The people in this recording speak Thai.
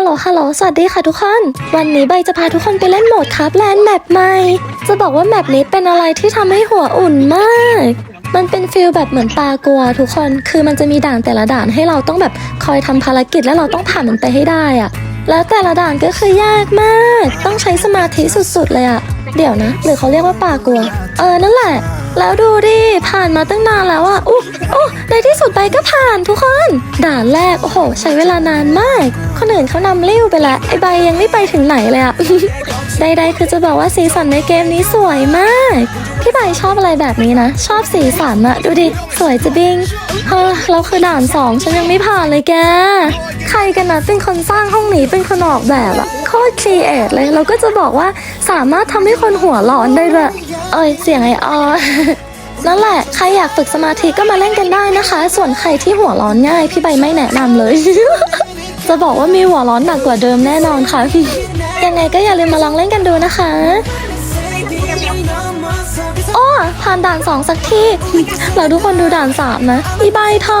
ฮัลโหล ฮัลโหล สวัสดีค่ะทุกคน วันนี้ใบจะพาทุกคนไปเล่นโหมดคร์บแลนด์แมปใหม่ จะบอกว่าแมปนี้เป็นอะไรที่ทำให้หัวอุ่นมาก มันเป็นฟิลแบบเหมือนปลากัวทุกคน คือมันจะมีด่านแต่ละด่านให้เราต้องแบบคอยทำภารกิจแล้วเราต้องผ่านมันไปให้ได้อะแล้วแต่ละด่านก็คือยากมาก ต้องใช้สมาธิสุดๆเลยอะเดี๋ยวนะ หรือเขาเรียกว่าปลากัว เออ นั่นแหละ แล้วดูดิ ผ่านมาตั้งนานแล้วอะอู้อู้ในที่สุดไปก็ผ่านทุกคน ด่านแรก โอ้โห ใช้เวลานานมาก คนอื่นเขานำเลี้ยวไปแล้วไอใบยังไม่ไปถึงไหนเลยอะ ใดๆคือจะบอกว่าสีสันในเกมนี้สวยมาก พี่ใบชอบอะไรแบบนี้นะ ชอบสีสันอะดูดิ สวยจะบิงเฮ้อแล้วคือด่านสองฉันยังไม่ผ่านเลยแก ใครกันนะเป็นคนสร้างห้องนี้เป็นคนออกแบบอะโคตรครีเอทเลย เราก็จะบอกว่าสามารถทำให้คนหัวร้อนได้ด้วยเอ้ยเสียงไอออนั่นแหละ ใครอยากฝึกสมาธิก็มาเล่นกันได้นะคะ ส่วนใครที่หัวร้อนง่าย พี่ใบไม่แนะนำเลย จะบอกว่ามีหัวร้อนหนักกว่าเดิมแน่นอนค่ะ ยังไงก็อย่าลืมมาลองเล่นกันดูนะคะอ้อผ่านด่านสองสักทีเราทุกคนดูด่านสามนะอีใบท้อ